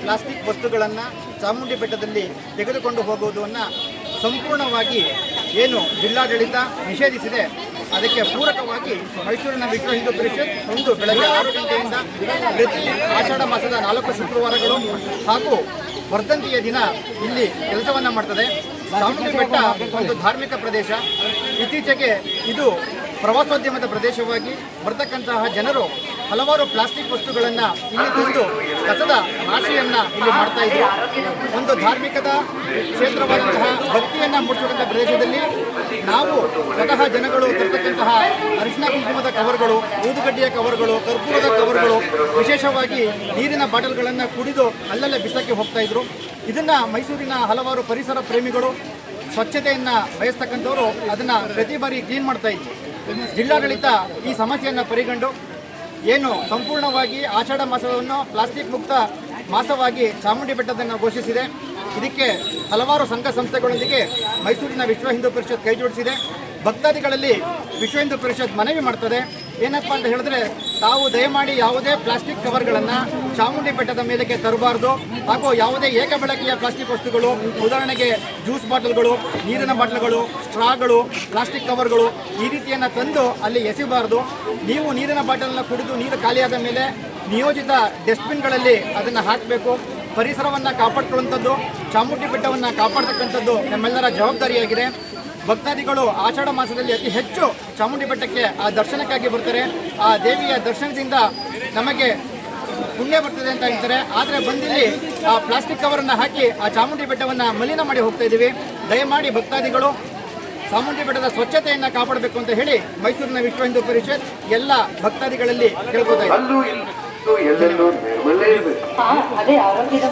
Plastic ವಸ್ತುಗಳನ್ನು ಚಾಮುಂಡಿ ಬೆಟ್ಟದಲ್ಲಿ ತೆಗೆದುಕೊಂಡು ಹೋಗುವುದನ್ನು ಸಂಪೂರ್ಣವಾಗಿ ಏನು ಜಿಲ್ಲಾಡಳಿತ ನಿಷೇಧಿಸಿದೆ, ಅದಕ್ಕೆ ಪೂರಕವಾಗಿ ಮೈಸೂರಿನ ವಿಶ್ವ ಹಿಂದೂ ಪರಿಷತ್ ಒಂದು ಬೆಳಗ್ಗೆ ಆರು ಗಂಟೆಯಿಂದ ಪ್ರತಿ ಆಷಾಢ ಮಾಸದ ನಾಲ್ಕು ಶುಕ್ರವಾರಗಳು ಹಾಗೂ ವರ್ಧಂತಿಯ ದಿನ ಇಲ್ಲಿ ಕೆಲಸವನ್ನು ಮಾಡ್ತದೆ. ಚಾಮುಂಡಿ ಬೆಟ್ಟ ಒಂದು ಧಾರ್ಮಿಕ ಪ್ರದೇಶ. ಇತ್ತೀಚೆಗೆ ಇದು ಪ್ರವಾಸೋದ್ಯಮದ ಪ್ರದೇಶವಾಗಿ ಬರ್ತಕ್ಕಂತಹ ಜನರು ಹಲವಾರು ಪ್ಲಾಸ್ಟಿಕ್ ವಸ್ತುಗಳನ್ನು ಇಲ್ಲಿ ತಂದು ಕಸದ ರಾಶಿಯನ್ನ ಇಲ್ಲಿ ಮಾಡ್ತಾ ಇದ್ದೀವಿ ಒಂದು ಧಾರ್ಮಿಕದ ಕ್ಷೇತ್ರವಾದಂತಹ ಭಕ್ತಿಯನ್ನ ಮೂಡಿಸುವಂತಹ ಪ್ರದೇಶದಲ್ಲಿ ನಾವು ಸ್ವತಃ ಜನಗಳು ತರ್ತಕ್ಕಂತಹ ಅರಿಶಿನ ಕುಂಕುಮದ ಕವರ್ಗಳು, ಊದುಗಡ್ಡಿಯ ಕವರ್ಗಳು, ಕರ್ಪೂರದ ಕವರ್ಗಳು, ವಿಶೇಷವಾಗಿ ನೀರಿನ ಬಾಟಲ್ಗಳನ್ನು ಕುಡಿದು ಅಲ್ಲಲ್ಲೇ ಬಿಸಾಕಿ ಹೋಗ್ತಾ ಇದ್ರು. ಇದನ್ನ ಮೈಸೂರಿನ ಹಲವಾರು ಪರಿಸರ ಪ್ರೇಮಿಗಳು ಸ್ವಚ್ಛತೆಯನ್ನ ಬಯಸ್ತಕ್ಕಂಥವ್ರು ಅದನ್ನ ಪ್ರತಿ ಬಾರಿ ಕ್ಲೀನ್ ಮಾಡ್ತಾ ಇದ್ರು. ಜಿಲ್ಲಾಡಳಿತ ಈ ಸಮಸ್ಯೆಯನ್ನು ಪರಿಗಂಡು ಏನು ಸಂಪೂರ್ಣವಾಗಿ ಆಷಾಢ ಮಾಸವನ್ನು ಪ್ಲಾಸ್ಟಿಕ್ ಮುಕ್ತ ಮಾಸವಾಗಿ ಚಾಮುಂಡಿ ಬೆಟ್ಟದನ್ನು ಘೋಷಿಸಿದೆ. ಇದಕ್ಕೆ ಹಲವಾರು ಸಂಘ ಸಂಸ್ಥೆಗಳೊಂದಿಗೆ ಮೈಸೂರಿನ ವಿಶ್ವ ಹಿಂದೂ ಪರಿಷತ್ ಕೈಜೋಡಿಸಿದೆ ಭಕ್ತಾದಿಗಳಲ್ಲಿ ವಿಶ್ವ ಹಿಂದೂ ಪರಿಷತ್ ಮನವಿ ಮಾಡ್ತದೆ. ಏನಪ್ಪ ಅಂತ ಹೇಳಿದ್ರೆ ತಾವು ದಯಮಾಡಿ ಯಾವುದೇ ಪ್ಲಾಸ್ಟಿಕ್ ಕವರ್ಗಳನ್ನು ಚಾಮುಂಡಿ ಬೆಟ್ಟದ ಮೇಲಕ್ಕೆ ತರಬಾರ್ದು. ಹಾಗೂ ಯಾವುದೇ ಏಕಬಳಕೆಯ ಪ್ಲಾಸ್ಟಿಕ್ ವಸ್ತುಗಳು, ಉದಾಹರಣೆಗೆ ಜ್ಯೂಸ್ ಬಾಟಲ್ಗಳು, ನೀರಿನ ಬಾಟಲ್ಗಳು, ಸ್ಟ್ರಾಗಳು, ಪ್ಲಾಸ್ಟಿಕ್ ಕವರ್ಗಳು ಈ ರೀತಿಯನ್ನು ತಂದು ಅಲ್ಲಿ ಎಸಿಬಾರ್ದು. ನೀವು ನೀರಿನ ಬಾಟಲನ್ನು ಕುಡಿದು ನೀರು ಖಾಲಿಯಾದ ಮೇಲೆ ನಿಯೋಜಿತ ಡಸ್ಟ್ಬಿನ್ಗಳಲ್ಲಿ ಅದನ್ನು ಹಾಕಬೇಕು. ಪರಿಸರವನ್ನು ಕಾಪಾಡ್ಕೊಳ್ಳುವಂಥದ್ದು, ಚಾಮುಂಡಿ ಬೆಟ್ಟವನ್ನು ಕಾಪಾಡ್ತಕ್ಕಂಥದ್ದು ನಮ್ಮೆಲ್ಲರ ಜವಾಬ್ದಾರಿಯಾಗಿದೆ. ಭಕ್ತಾದಿಗಳು ಆಷಾಢ ಮಾಸದಲ್ಲಿ ಅತಿ ಹೆಚ್ಚು ಚಾಮುಂಡಿ ಬೆಟ್ಟಕ್ಕೆ ಆ ದರ್ಶನಕ್ಕಾಗಿ ಬರ್ತಾರೆ. ಆ ದೇವಿಯ ದರ್ಶನದಿಂದ ನಮಗೆ ಪುಣ್ಯ ಬರ್ತದೆ ಅಂತ ಹೇಳ್ತಾರೆ. ಆದರೆ ಬಂದಿಲ್ಲಿ ಆ ಪ್ಲಾಸ್ಟಿಕ್ ಕವರನ್ನು ಹಾಕಿ ಆ ಚಾಮುಂಡಿ ಬೆಟ್ಟವನ್ನು ಮಲಿನ ಮಾಡಿ ಹೋಗ್ತಾ ಇದ್ದೀವಿ. ದಯಮಾಡಿ ಭಕ್ತಾದಿಗಳು ಚಾಮುಂಡಿ ಬೆಟ್ಟದ ಸ್ವಚ್ಛತೆಯನ್ನು ಕಾಪಾಡಬೇಕು ಅಂತ ಹೇಳಿ ಮೈಸೂರಿನ ವಿಶ್ವ ಹಿಂದೂ ಪರಿಷತ್ ಎಲ್ಲ ಭಕ್ತಾದಿಗಳಲ್ಲಿ ಕೇಳ್ಕೊತಾ ಇದೆ. ಅದೇ ಆರೋಗ್ಯದ